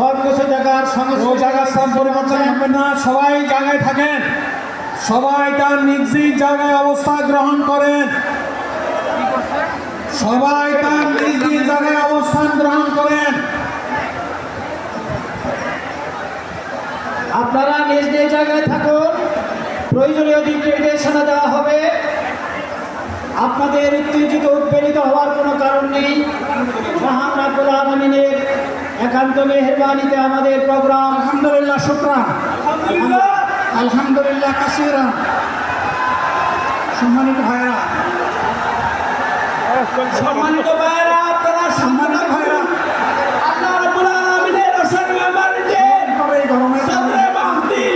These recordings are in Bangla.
সব কিছু জায়গার সঙ্গে জায়গার স্থান পরিবর্তন হবে না। সবাই জায়গায় থাকেন। সবাই তার নিজ জায়গায় অবস্থান গ্রহণ করেন। সবাই তার নিজ নিজ জায়গায় অবস্থান গ্রহণ করেন। আপনারা নিজ নিজ জায়গায় থাকুন। প্রয়োজনীয় দিক নির্দেশনা দেওয়া হবে। আপনাদের উত্তেজিত, উৎপীড়িত হওয়ার কোনো কারণ নেই। মহান রাব্বুল আলমিনের একান্ত মেহরবানিতে আমাদের প্রোগ্রাম। আলহামদুলিল্লাহ শুক্রান। আলহামদুলিল্লাহ। কাসিরা সম্মানিত ভাইরা সম্মানিত ভাইরা আপনারা সম্মানিত আল্লাহ রাব্বুল আলামিনের সামনে মাহদি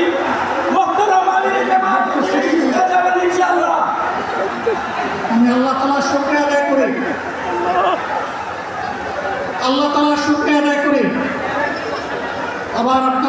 মুহতারাম জামাত যাবেন ইনশাআল্লাহ। আমি আল্লাহ তালার শুক্রিয়া আদায় করি আল্লাহ তালার শুক্রিয়া আদায় করি আবার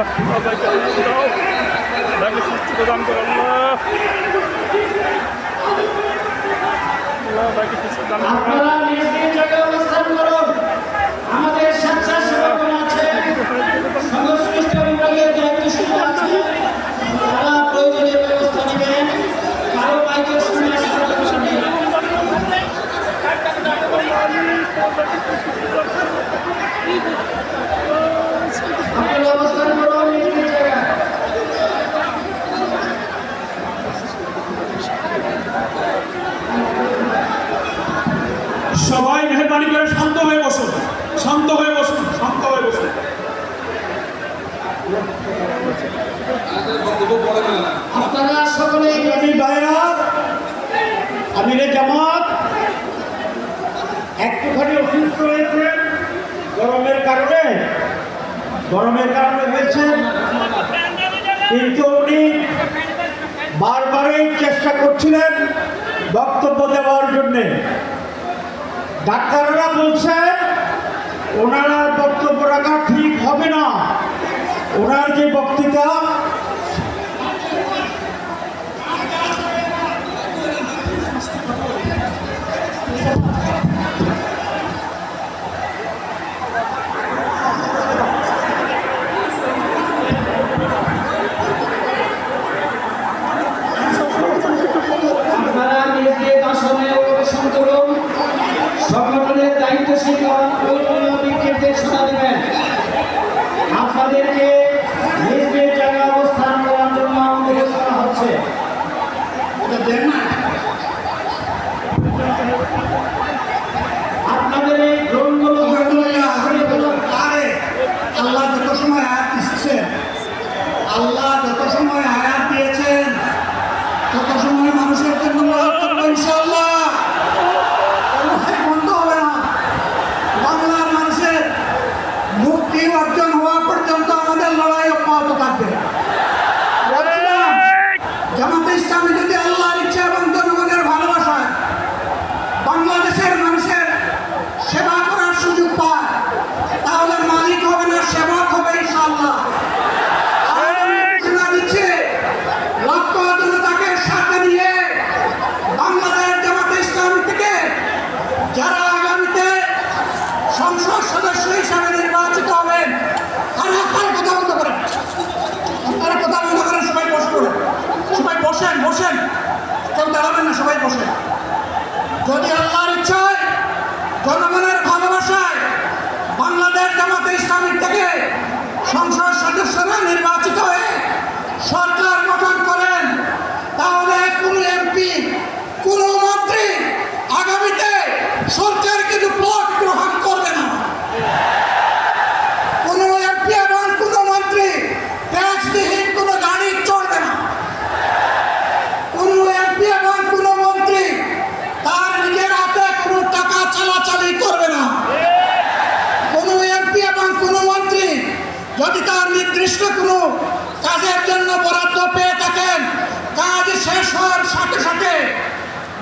lagi suci dalam Allah. আপনারা নিজ নিজ জায়গায় অবস্থান করুন আমাদের স্বেচ্ছাসেবকগণ আছে সংশ্লিষ্ট বিভাগের দায়িত্বশীল আছে তারা প্রয়োজনীয় ব্যবস্থা নেবেন কারও বাইকের সঙ্গে সমস্যা নেই আপনারা অবস্থান করুন নিজ নিজ জায়গায় সবাই মেহরবানি করে শান্ত হয়ে বসুন। শান্ত হয়ে বসুন, শান্ত হয়ে বসুন। আপনারা সকলেই আমি বাইরা, আমিরে জামাত একটুখানি অসুস্থ হয়েছেন, গরমের কারণে গরমের কারণে হয়েছে কিন্তু উনি বারবারই চেষ্টা করছিলেন বক্তব্য দেওয়ার জন্যে। ডাক্তাররা বলছেন ওনারা বক্তব্য রাখা ঠিক হবে না। ওনার যে বক্তৃতা আপনারা নিজ নিজ আসনে অবস্থান করুন সংগঠনের আপনাদের আল্লাহ যত সময় আল্লাহ যত সময় সময় মানুষের জন্য মদত করব ইনশাআল্লাহ কোনো ভাই বন্ধ হবে না বাংলার মানুষের মুক্তি অর্জন হওয়া পর্যন্ত আমাদের লড়াই অব্যাহত থাকবে বলছিলাম, জামাতে ইসলামী যদি আল্লাহর ইচ্ছা এবং জনগণের ভালোবাসায় বাংলাদেশের মানুষের সেবা করার সুযোগ পায় তাহলে মালিক হবে না সেবক হবে ইনশাআল্লাহ আর আমি ঘোষণা দিচ্ছি লক্ষ জনতাকে সাথে নিয়ে বাংলাদেশ জামাতে ইসলামী থেকে যারা আগামীতে সংসদ সদস্য হিসাবে নির্বাচিত হবেন তারা আপনারা কথা বন্ধ করেন আপনারা কথা বন্ধ করেন সবাই বসে পড়েন সবাই বসেন। কেউ দাঁড়াবেন না, সবাই বসে যদি আল্লাহর ইচ্ছায়, জনগণের ভালোবাসায় বাংলাদেশ জামাতে ইসলামী থেকে সংসদ সদস্যরা নির্বাচিত হয়ে সরকার গঠন করেন তাহলে কোন এমপি কোন মন্ত্রী আগামীতে সরকার কিন্তু প্লট গ্রহণ করবে না কোন এমপি এবং কোন মন্ত্রী ট্যাক্সবিহীন কোনো গাড়ি চড়বে না কোন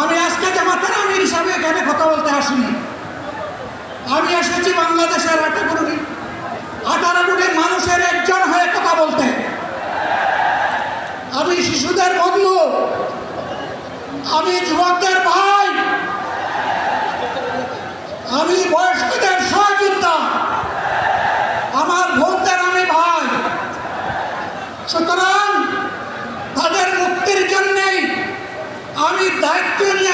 আমি আজকে জামাতের আমির হিসাবে এখানে কথা বলতে আসিনি। আমি এসেছি বাংলাদেশের আঠারো কোটি আঠারো কোটি মানুষের একজন হয়ে কথা বলতে। আমি শিশুদের বন্ধু, আমি যুবকদের ভাই, আমি বয়স্কদের সহযোদ্ধা আমার বোনদের আমি ভাই সুতরাং তাদের মুক্তির জন্যেই আমি দায়িত্ব নিয়ে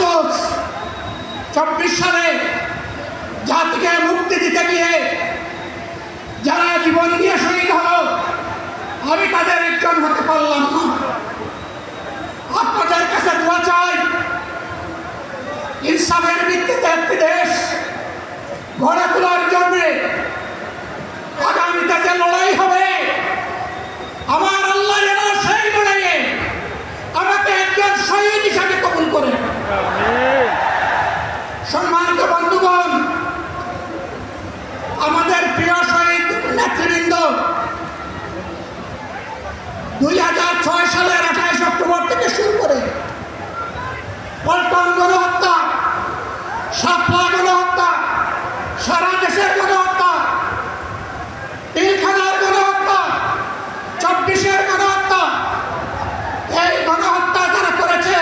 আফসোস। চব্বিশ সালে জাতিকে মুক্তি দিতে গিয়ে যারা জীবন দিয়ে শহীদ হল, আমি তাদের একজন হতে পারলাম না। আপনাদের কাছে দোয়া চাই, ইনসাফের ভিত্তিতে একটি দেশ গড়ে তোলার জন্য আগামীতে যে লড়াই হবে আমার আল্লাহ যেন সেই লড়াইয়ে আমাকে একজন শহীদ হিসাবে কবুল করে সম্মানিত বন্ধুগণ আমাদের প্রিয় শহীদ নেতৃবৃন্দ দুই হাজার ছয় সালের আঠাইশ অক্টোবর থেকে শুরু করে পল্টন গণহত্যা সাপলা গণহত্যা সারা দেশের গণহত্যা পিলখানার গণহত্যা চব্বিশের গণহত্যা এই গণহত্যা যারা করেছে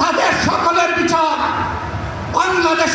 তাদের সকলের বিচার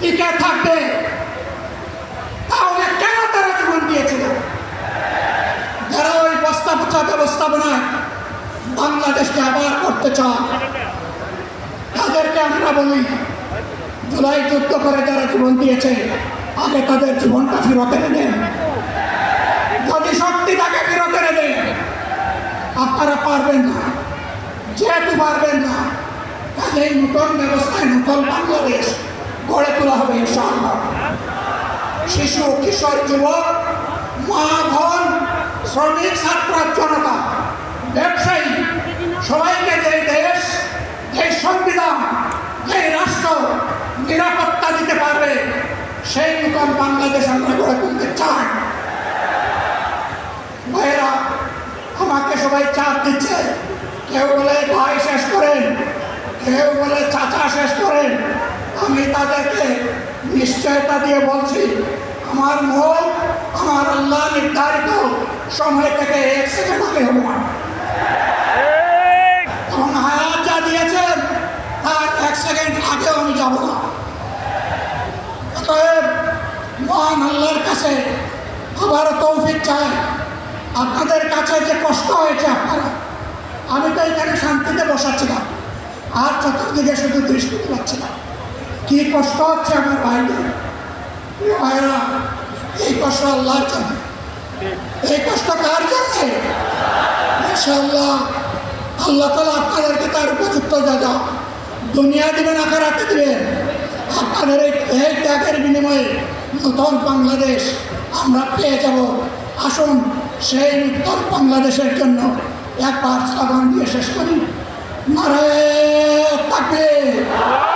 টিকে থাকবে? তাহলে কেন তারা জীবন দিয়েছিল? যারা ওই বস্তা পচা ব্যবস্থাপনায় বাংলাদেশকে আবার করতে চান তাদেরকে আমরা বলি জুলাই যুদ্ধ করে যারা জীবন দিয়েছে, আগে তাদের জীবনটা ফেরত এনে দেন। যদি শক্তি তাকে ফেরত এনে দেন, আপনারা পারবেন না। যেহেতু পারবেন না কাজেই নূতন ব্যবস্থায় নূতন বাংলাদেশ। গড়ে তোলা হবে ইনশাআল্লাহ। শিশু, কিশোর, যুবক, মা, বোন, শ্রমিক, ছাত্র, জনতা, ব্যবসায়ী, সবাইকে যে দেশ, যে সংবিধান, যে রাষ্ট্র নিরাপত্তা দিতে পারবে, সেই নূতন বাংলাদেশ আমরা গড়ে তুলতে চাই। ভাইয়েরা, আমাকে সবাই চাপ দিচ্ছে। কেউ বলে ভাই শেষ করেন, কেউ বলে চাচা শেষ করেন। আমি তাদেরকে নিশ্চয়তা দিয়ে বলছি আমার মুখ আমার আল্লাহ নির্ধারিত সময় থেকে এক সেকেন্ড আগে হবে না এবং হায়াত যা দিয়েছেন তার এক সেকেন্ড আগেও আমি যাব না। অতএব মহান আল্লাহর কাছে আবারও তৌফিক চাই। আপনাদের কাছে যে কষ্ট হয়েছে আপনারা আমি তো এখানে শান্তিতে বসাচ্ছিলাম আর চতুর্দিকে শুধু দৃষ্টি পাচ্ছিলাম কি কষ্ট হচ্ছে আমার ভাইদের ভাইরা এই কষ্ট আল্লাহর জন্য। এই কষ্ট কার জন্য? আল্লাহ তালা আপনাদেরকে তার উপযুক্ত জায়গা দুনিয়া দিবেন আকারাতে দিবেন। আপনাদের এই ত্যাগের বিনিময়ে নতুন বাংলাদেশ আমরা পেয়ে যাব। আসুন, সেই নতুন বাংলাদেশের জন্য একবার স্লোগান দিয়ে শেষ করি। নারে তাকবীর।